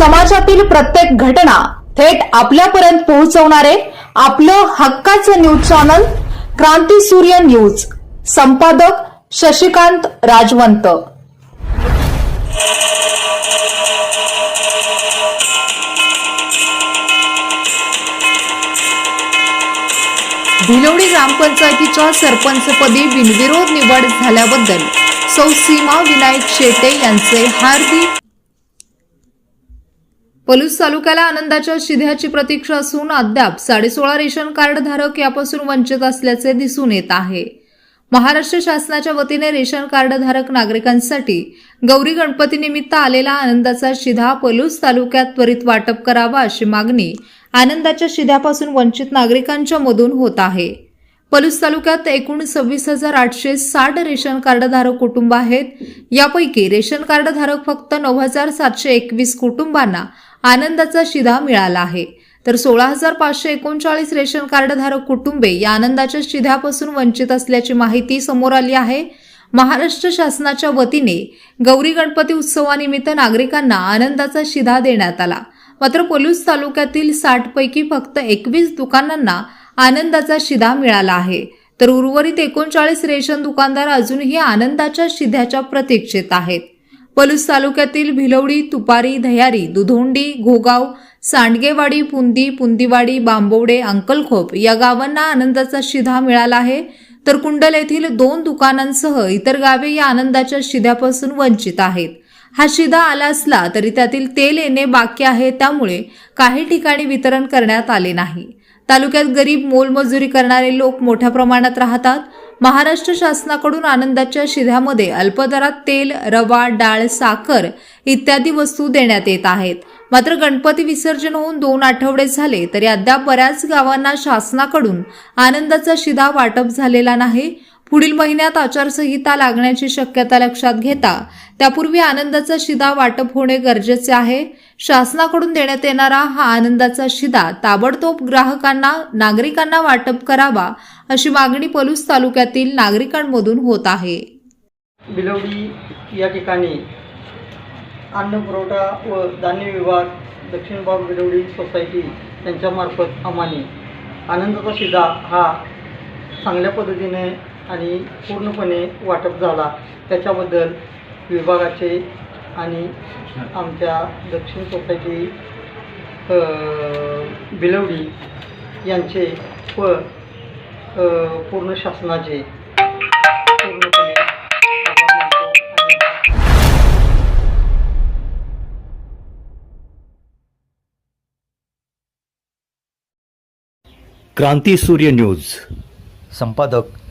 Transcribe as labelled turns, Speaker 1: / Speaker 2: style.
Speaker 1: समाजातील प्रत्येक घटना थेट आपल्यापर्यंत पोहोचवणारे आपलं हक्काचं न्यूज चॅनल क्रांती सूर्य न्यूज. संपादक शशिकांत राजवंत. भिलोडी ग्रामपंचायतीच्या सरपंचपदी बिनविरोध निवड झाल्याबद्दल सौ सीमा विनायक शेटे यांचे हार्दिक पलूस तालुक्याला आनंदाच्या शिध्याची प्रतीक्षा असून अद्याप साडेसोळा रेशन कार्ड धारक यापासून वंचित असल्याचे दिसून येत आहे. महाराष्ट्र शासनाच्या वतीने रेशन कार्ड धारक नागरिकांसाठी गौरी गणपती निमित्त आलेला आनंदाचा शिधा पलूस तालुक्यात त्वरित वाटप करावा अशी मागणी आनंदाच्या शिध्यापासून वंचित नागरिकांच्या मधून होत आहे. पलूस तालुक्यात एकूण सव्वीस हजार आठशे साठ रेशन कार्डधारक कुटुंब आहेत. यापैकी रेशन कार्डधारक फक्त नऊ हजार सातशे एकवीस कुटुंबांना आनंदाचा शिधा मिळाला आहे. तर सोळा हजार पाचशे एकोणचाळीस रेशन कार्डधारक कुटुंबे या आनंदाच्या शिध्यापासून वंचित असल्याची माहिती समोर आली आहे. महाराष्ट्र शासनाच्या वतीने गौरी गणपती उत्सवानिमित्त नागरिकांना आनंदाचा शिधा देण्यात आला. मात्र पोलूस तालुक्यातील साठपैकी फक्त एकवीस दुकानांना आनंदाचा शिधा मिळाला आहे. तर उर्वरित एकोणचाळीस रेशन दुकानदार अजूनही आनंदाच्या शिध्याच्या प्रतीक्षेत आहेत. पलूस तालुक्यातील भिलवडी तुपारी दह्यारी दुधोंडी घोगाव सांडगेवाडी पुंदी पुंदीवाडी बांबवडे अंकलखोप या गावांना आनंदाचा शिधा मिळाला आहे. तर कुंडल येथील दोन दुकानांसह इतर गावे या आनंदाच्या शिध्यापासून वंचित आहेत. हा शिधा आला असला तरी त्यातील तेल येणे बाकी आहे त्यामुळे काही ठिकाणी वितरण करण्यात आले नाही. तालुक्यात गरीब मोलमजुरी करणारे लोक मोठ्या प्रमाणात राहतात. महाराष्ट्र शासनाकडून आनंदाच्या शिध्यामध्ये अल्पदरात तेल रवा डाळ साखर इत्यादी वस्तू देण्यात येत आहेत. मात्र गणपती विसर्जन होऊन दोन आठवडे झाले तरी अद्याप बऱ्याच गावांना शासनाकडून आनंदाचा शिधा वाटप झालेला नाही. पुढील महिन्यात आचारसंहिता लागण्याची शक्यता लक्षात घेता त्यापूर्वी आनंदाचा शिदा वाटप होणे गरजेचे आहे. शासनाकडून देण्यात येणारा हा आनंदाचा शिदा ताबडतोब ग्राहकांना नागरिकांना वाटप करावा अशी मागणी पलूस तालुक्यातील नागरिकांमधून होत आहे.
Speaker 2: बिलवडी या ठिकाणी अन्न पुरवठा व धान्य विभाग दक्षिण भाग बिलवडी सोसायटी यांच्यामार्फत आम्हाला आनंदाचा शिदा हा चांगल्या पद्धतीने आणि पूर्णपणे वाटप झाला. त्याच्याबद्दल विभागाचे आणि आमच्या दक्षिण सोसायटी बिलवडी यांचे व पूर्ण शासनाचे पूर्णपणे
Speaker 3: क्रांती सूर्य न्यूज. संपादक